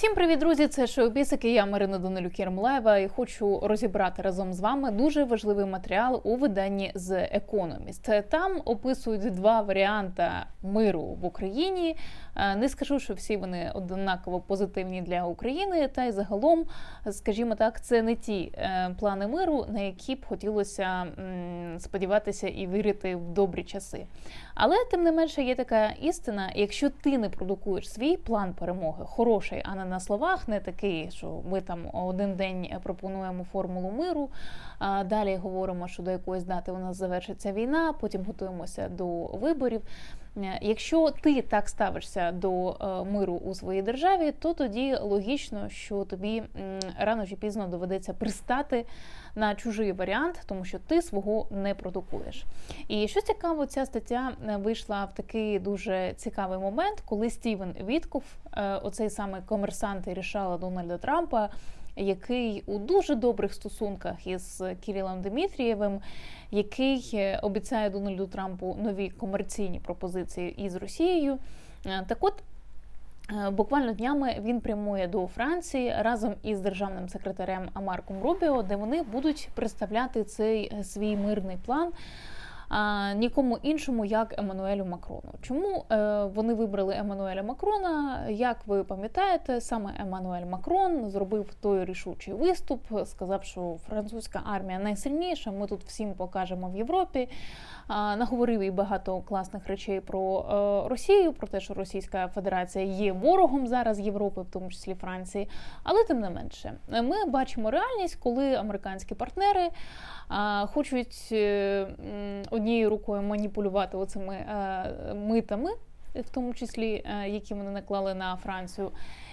Всім привіт, друзі! Це шоу Бісики. Я Марина Данилюк Єрмолаєва і хочу розібрати разом з вами дуже важливий матеріал у виданні з Economist. Там описують два варіанти миру в Україні. Е, Не скажу, що всі вони однаково позитивні для України, та й загалом, скажімо так, це не ті е, плани миру, на які б хотілося сподіватися і вірити в добрі часи. Але тим не менше є така істина: якщо ти не продукуєш свій план перемоги, хороший, а не на словах, не такий, що ми там один день пропонуємо формулу миру, а далі говоримо, що до якоїсь дати у нас завершиться війна, потім готуємося до виборів. Е, Якщо ти так ставишся до е, миру у своїй державі, то тоді логічно, що тобі рано чи пізно доведеться пристати на чужий варіант, тому що ти свого не продукуєш. І що цікаво, ця стаття е, вийшла в такий дуже цікавий момент, коли Стівен Вітков, оцей самий комерсант і рішала Дональда Трампа, який у дуже добрих стосунках із Кірілом Дмитрієвим, який е, обіцяє Дональду Трампу нові комерційні пропозиції із Росією. Е, Так от. е, Буквально днями він прямує до Франції разом із державним секретарем Марком Рубіо, де вони будуть представляти цей свій мирний план нікому іншому, як Еммануелю Макрону. Чому е, вони вибрали Еммануеля Макрона? Як ви пам'ятаєте, саме Еммануель Макрон зробив той рішучий виступ, сказав, що французька армія найсильніша. Ми тут всім покажемо в Європі. Наговорив і багато класних речей про е, Росію, про те, що Російська Федерація є ворогом зараз Європи, в тому числі Франції. Але тим не менше, ми бачимо реальність, коли американські партнери хочуть е, однією рукою маніпулювати оцими е, митами, в тому числі е, які вони наклали на Францію.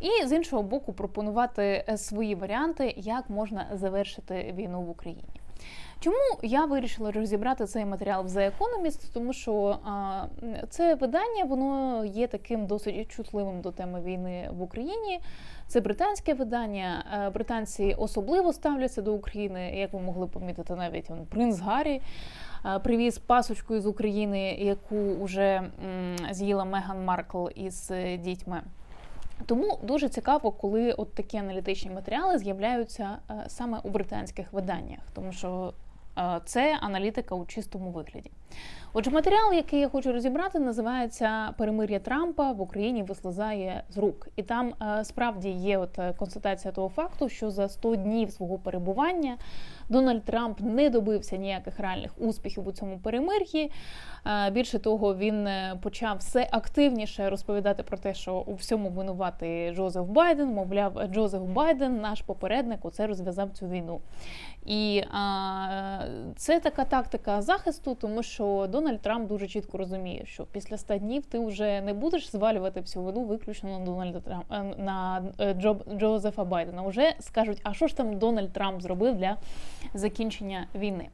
І з іншого боку, пропонувати е, свої варіанти, як можна завершити війну в Україні. Чому я вирішила розібрати цей матеріал в The Economist? Тому що а, це видання воно є таким досить чутливим до теми війни в Україні. Це британське видання. Е, Британці особливо ставляться до України, як ви могли помітити, навіть он, принц Гаррі е, привіз пасочку із України, яку вже з'їла Меган Маркл із е, дітьми. Тому дуже цікаво, коли от такі аналітичні матеріали з'являються е, саме у британських виданнях, тому що е, це аналітика у чистому вигляді. Отже, матеріал, який я хочу розібрати, називається Перемир'я Трампа в Україні вислизає з рук. І там е, справді є от е, констатація того факту, що за 100 днів свого перебування Дональд Трамп не добився ніяких реальних успіхів у цьому перемир'ї. Е, Більше того, він почав все активніше розповідати про те, що у всьому винуватий Джозеф Байден. Мовляв, Джозеф Байден, наш попередник, оце розв'язав цю війну. І а, це така тактика захисту, тому що Дональд Трамп дуже чітко розуміє, що після 100 днів ти вже не будеш звалювати всю вину виключно на Дональда Трампа на е, Джо, Джозефа Байдена. Уже скажуть, а що ж там Дональд Трамп зробив для закінчення війни.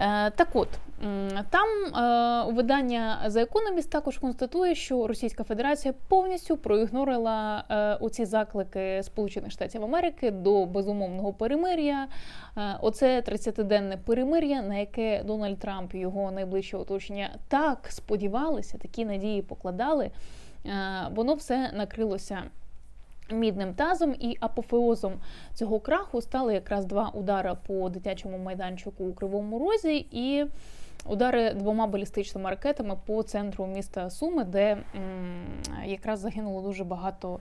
Е, Так от там е, видання The Economist також констатує, що Російська Федерація повністю проігнорила е, оці заклики Сполучених Штатів Америки до безумовного перемир'я. Оце 30-денне перемир'я, на яке Дональд Трамп і його найближче оточення так сподівалися, такі надії покладали. Воно все накрилося мідним тазом і апофеозом цього краху стали якраз два удари по дитячому майданчику у Кривому Розі і удари двома балістичними ракетами по центру міста Суми, де м, якраз загинуло дуже багато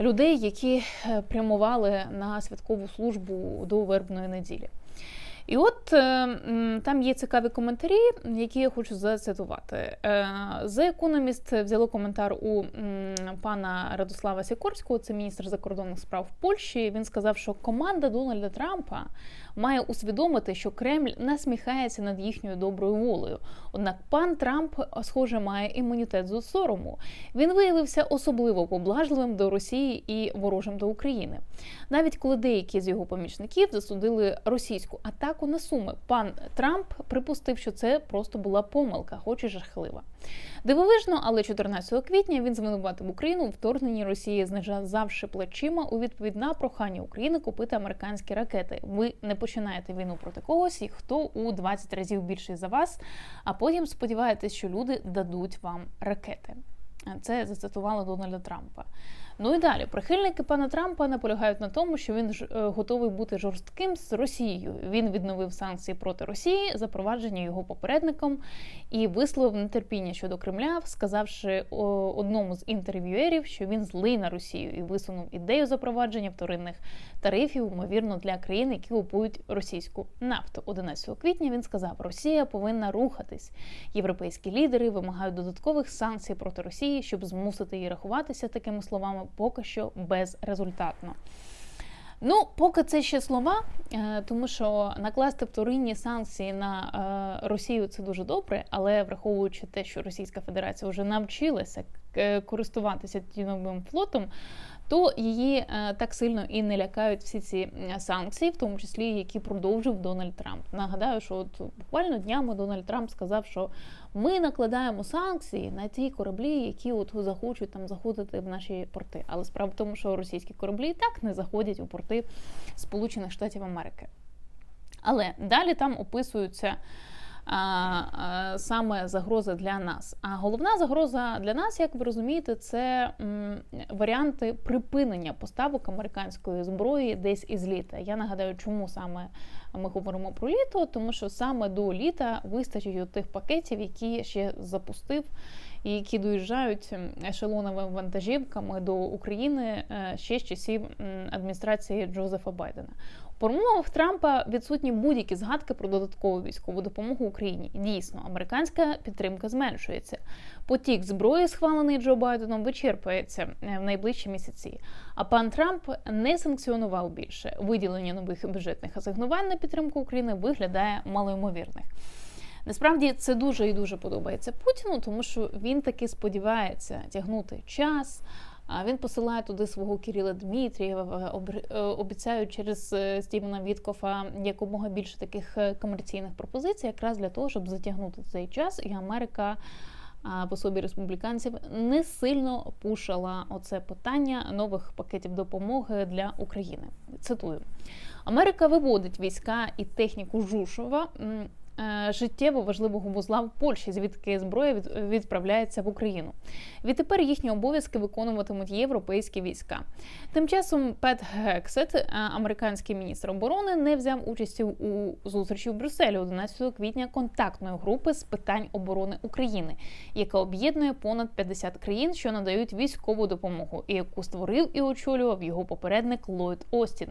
людей, які е, прямували на святкову службу до вербної неділі. І от е, там є цікаві коментарі, які я хочу зацитувати. Е, The Economist взяло коментар у пана Радослава Сікорського, це міністр закордонних справ Польщі. Він сказав, що команда Дональда Трампа має усвідомити, що Кремль насміхається над їхньою доброю волею. Однак пан Трамп, схоже, має імунітет з сорому. Він виявився особливо поблажливим до Росії і ворожим до України. Навіть коли деякі з його помічників засудили російську атаку на Суми, пан Трамп припустив, що це просто була помилка, хоч і жахлива. Дивовижно, але 14 квітня він звинуватив Україну у вторгненні Росії, знижавши плечима у відповідь на прохання України купити американські ракети. Ви не починаєте війну проти когось, і хто у 20 разів більший за вас, а потім сподіваєтесь, що люди дадуть вам ракети. Це зацитувала Дональда Трампа. Ну і далі прихильники пана Трампа наполягають на тому, що він ж е, готовий бути жорстким з Росією. Він відновив санкції проти Росії, запровадження його попередником, і висловив нетерпіння щодо Кремля, сказавши одному з інтерв'юерів, що він злий на Росію і висунув ідею запровадження вторинних тарифів, ймовірно, для країн, які купують російську нафту. 11 квітня він сказав: Росія повинна рухатись. Європейські лідери вимагають додаткових санкцій проти Росії, щоб змусити її рахуватися такими словами, поки що безрезультатно. Ну, поки це ще слова, е, тому що накласти вторинні санкції на е, Росію це дуже добре, але враховуючи те, що Російська Федерація вже навчилася користуватися тіновим флотом, то її е, так сильно і не лякають всі ці санкції, в тому числі які продовжив Дональд Трамп. Нагадаю, що от буквально днями Дональд Трамп сказав, що ми накладаємо санкції на ті кораблі, які от захочуть там заходити в наші порти. Але справа в тому, що російські кораблі і так не заходять у порти Сполучених Штатів Америки. Але далі там описуються саме загроза для нас. А головна загроза для нас, як ви розумієте, це варіанти припинення поставок американської зброї десь із літа. Я нагадаю, чому саме ми говоримо про літо, тому що саме до літа вистачить тих пакетів, які ще запустив. І які доїжджають ешелоновими вантажівками до України е, ще з часів адміністрації Джозефа Байдена. Промовах Трампа відсутні будь-які згадки про додаткову військову допомогу Україні. Дійсно, американська підтримка зменшується. Потік зброї, схвалений Джо Байденом, вичерпується е, в найближчі місяці. А пан Трамп не санкціонував більше. Виділення нових бюджетних асигнувань на підтримку України виглядає малоймовірних. Насправді це дуже і дуже подобається Путіну, тому що він таки сподівається тягнути час. Він посилає туди свого Кирила Дмитрієва, е, обіцяють через е, Стівена Віткофа якомога більше таких е, комерційних пропозицій, якраз для того, щоб затягнути цей час, і Америка. По собі республіканців не сильно пушила оце питання нових пакетів допомоги для України. Цитую: Америка виводить війська і техніку Жушова Е, життєво важливого вузла в Польщі, звідки зброя відправляється в Україну. Відтепер їхні обов'язки виконуватимуть європейські війська. Тим часом Пет Гексет, е, американський міністр оборони, не взяв участі у зустрічі в Брюсселі 11 квітня контактної групи з питань оборони України, яка об'єднує понад 50 країн, що надають військову допомогу, і яку створив і очолював його попередник Ллойд Остін.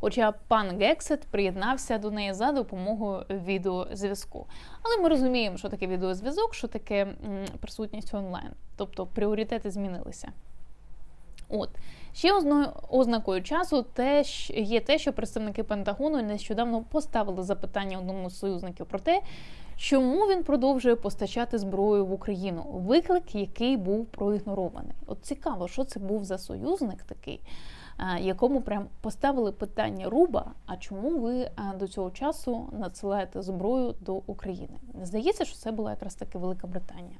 Хоча пан Гексет приєднався до неї за допомогою відеозв'язку зв'язку. Але ми розуміємо, що таке відеозв'язок, що таке присутність онлайн. Тобто пріоритети змінилися. От ще одною ознакою часу теж є те, що представники Пентагону нещодавно поставили запитання одному з союзників про те, чому він продовжує постачати зброю в Україну. Виклик, який був проігнорований. От цікаво, що це був за союзник такий якому прям поставили питання Руба: а чому ви до цього часу надсилаєте зброю до України? Здається, що це була якраз таки Велика Британія.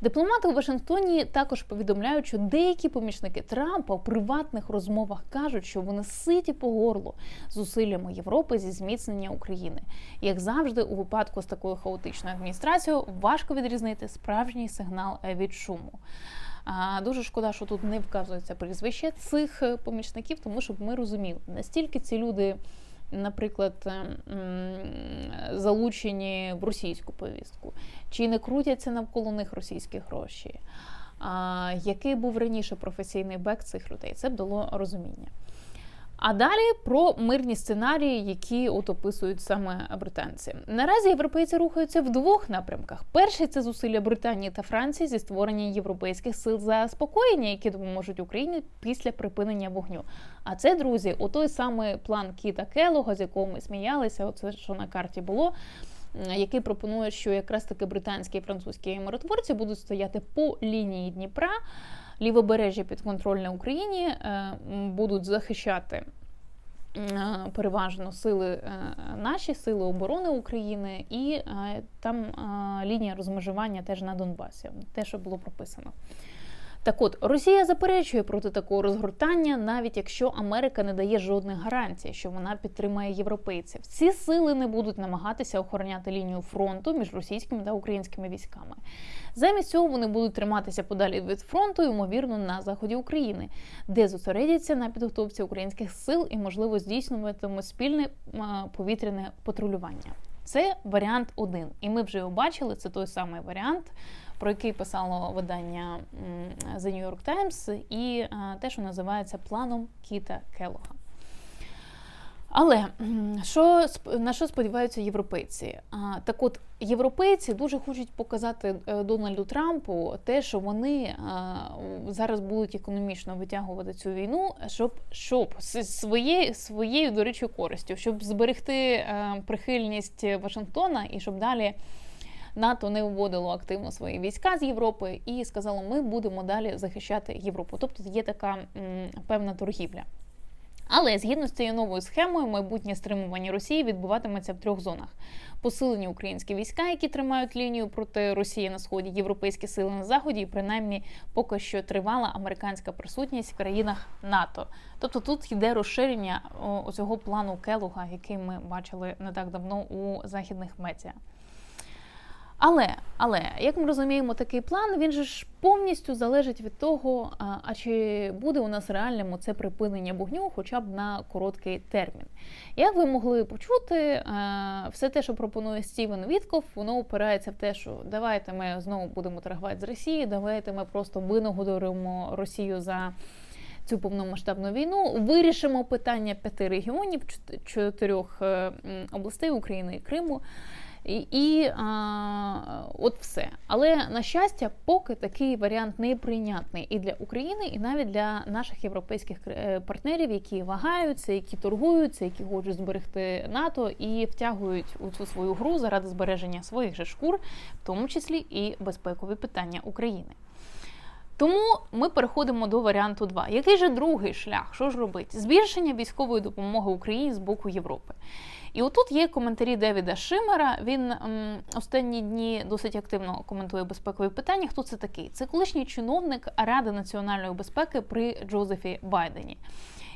Дипломати у Вашингтоні також повідомляють, що деякі помічники Трампа в приватних розмовах кажуть, що вони ситі по горлу зусиллями Європи зі зміцнення України. Як завжди, у випадку з такою хаотичною адміністрацією важко відрізнити справжній сигнал від шуму. Дуже шкода, що тут не вказується прізвище цих е, помічників, тому щоб ми розуміли, настільки ці люди. Наприклад, ем, залучені в російську повістку, чи не крутяться навколо них російські гроші? А, Який був раніше професійний бек цих людей? Це б дало розуміння. А далі про мирні сценарії, які от описують саме британці. Наразі європейці рухаються в двох напрямках: перший це зусилля Британії та Франції зі створення європейських сил заспокоєння, які допоможуть Україні після припинення вогню. А це друзі, у той самий план Кіта Келога, з якого ми сміялися, оце що на карті було. Який пропонує, що якраз таки британські і французькі миротворці будуть стояти по лінії Дніпра лівобережжя підконтрольне Україні е, будуть захищати. Е, переважно сили е, наші сили оборони України, і там лінія розмежування теж на Донбасі, те, що було прописано. Так от Росія заперечує проти такого розгортання, навіть якщо Америка не дає жодних гарантій, що вона підтримає європейців. Ці сили не будуть намагатися охороняти лінію фронту між російськими та українськими військами. Замість цього вони будуть триматися подалі від фронту, ймовірно, на заході України, де зосередяться на підготовці українських сил і, можливо, здійснюватимуть спільне повітряне патрулювання. Це варіант один, і ми вже його бачили. Це той самий варіант про який писало видання The New York Times, і е, те, що називається планом Кіта Келога. Але що на що сподіваються європейці? Так, от європейці дуже хочуть показати е, Дональду Трампу те, що вони зараз будуть економічно витягувати цю війну, щоб щоб своєю своєю до речі користю, щоб зберегти е, прихильність Вашингтона і щоб далі. НАТО не вводило активно свої війська з Європи і сказало, ми будемо далі захищати Європу. Тобто є така м, певна торгівля. Але згідно з цією новою схемою, майбутнє стримування Росії відбуватиметься в трьох зонах: посилені українські війська, які тримають лінію проти Росії на сході, європейські сили на заході, і принаймні поки що тривала американська присутність в країнах НАТО. Тобто тут йде розширення цього плану Келуга, який ми бачили не так давно у західних медіа. Але, але як ми розуміємо, такий план він же ж повністю залежить від того, а чи буде у нас реальним це припинення вогню, хоча б на короткий термін. Як ви могли почути, все те, що пропонує Стівен Вітков, воно опирається в те, що давайте ми знову будемо торгувати з Росією, давайте ми просто винагодуємо Росію за. Цю повномасштабну війну вирішимо питання п'яти регіонів, чотирьох е, областей України і Криму. І і а, от все. Але на щастя, поки такий варіант не прийнятний і для України, і навіть для наших європейських е, партнерів, які вагаються, які торгуються, які хочуть зберегти НАТО і втягують у цю свою гру заради збереження своїх же шкур, в тому числі і безпекові питання України. Тому ми переходимо до варіанту 2. Який же другий шлях? Що ж робити? Збільшення військової допомоги Україні з боку Європи. І отут є коментарі Девіда Шимера. Він м, останні дні досить активно коментує безпекові питання. Хто це такий? Це колишній чиновник Ради національної безпеки при Джозефі Байдені.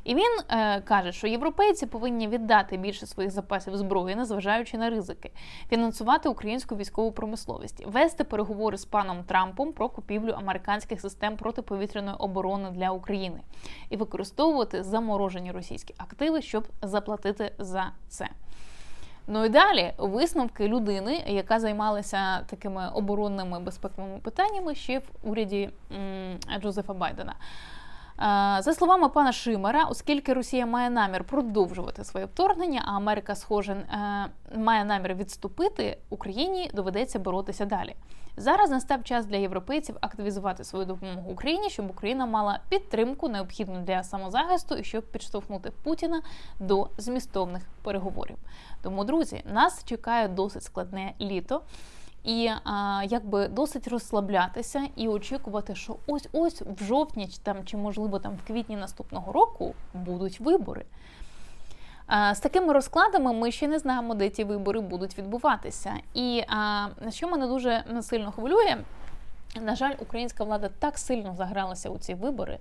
І він е, каже, що європейці повинні віддати більше своїх запасів зброї, незважаючи на ризики, фінансувати українську військову промисловість, вести переговори з паном Трампом про купівлю американських систем протиповітряної оборони для України і використовувати заморожені російські активи, щоб заплатити за це. Ну і далі висновки людини, яка займалася такими оборонними безпековими питаннями ще в уряді Джозефа Байдена. За словами пана Шимера, оскільки Росія має намір продовжувати своє вторгнення, а Америка, схоже, е, має намір відступити, Україні доведеться боротися далі. Зараз настав час для європейців активізувати свою допомогу Україні, щоб Україна мала підтримку, необхідну для самозахисту і щоб підштовхнути Путіна до змістовних переговорів. Тому, друзі, нас чекає досить складне літо. І а, якби досить розслаблятися і очікувати, що ось ось в жовтні там чи можливо там в квітні наступного року будуть вибори. А, з такими розкладами ми ще не знаємо, де ті вибори будуть відбуватися. І а, що мене дуже сильно хвилює. На жаль, українська влада так сильно загралася у ці вибори,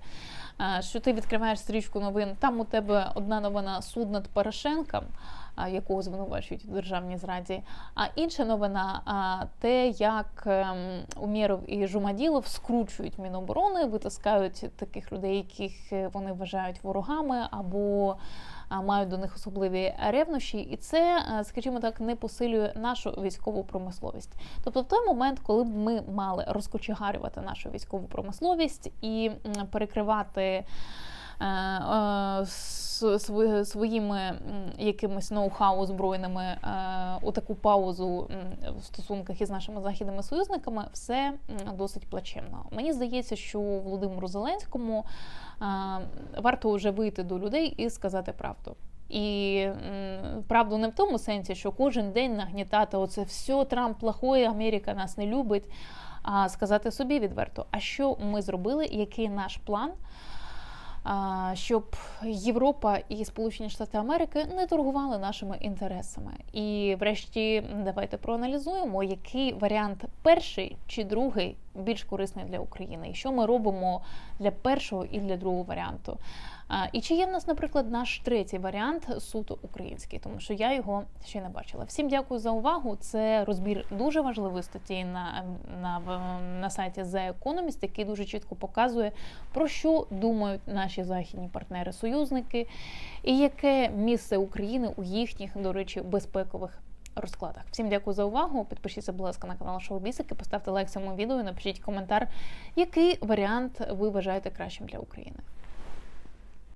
що ти відкриваєш стрічку новин. Там у тебе одна новина суд над Порошенком якого звинувачують у державній зраді. А інша новина те, як ем, Умєров і Жумаділов скручують міноборони, витискають таких людей, яких е, вони вважають ворогами або мають до них особливі ревнощі, і це, е, скажімо так, не посилює нашу військову промисловість. Тобто, в той момент, коли б ми мали розкочегарювати нашу військову промисловість і перекривати. Е, е, своїми якимись ноу-хау збройними е, у таку паузу в стосунках із нашими західними союзниками, все досить плачевно. Мені здається, що Володимиру Зеленському варто вже вийти до людей і сказати правду. І правду не в тому сенсі, що кожен день нагнітати оце все Трамп плохой, Америка нас не любить. А сказати собі відверто, а що ми зробили, який наш план щоб Європа і Сполучені Штати Америки не торгували нашими інтересами. І, врешті, давайте проаналізуємо, який варіант перший чи другий більш корисний для України, і що ми робимо для першого і для другого варіанту. І чи є в нас, наприклад, наш третій варіант суто український, тому що я його ще не бачила. Всім дякую за увагу. Це розбір дуже важливої статті на, на, на сайті The Economist, який дуже чітко показує, про що думають наші західні партнери-союзники, і яке місце України у їхніх, до речі, безпекових розкладах. Всім дякую за увагу. Підпишіться, будь ласка, на канал Шоу Бісики, поставте лайк цьому відео, і напишіть коментар, який варіант ви вважаєте кращим для України.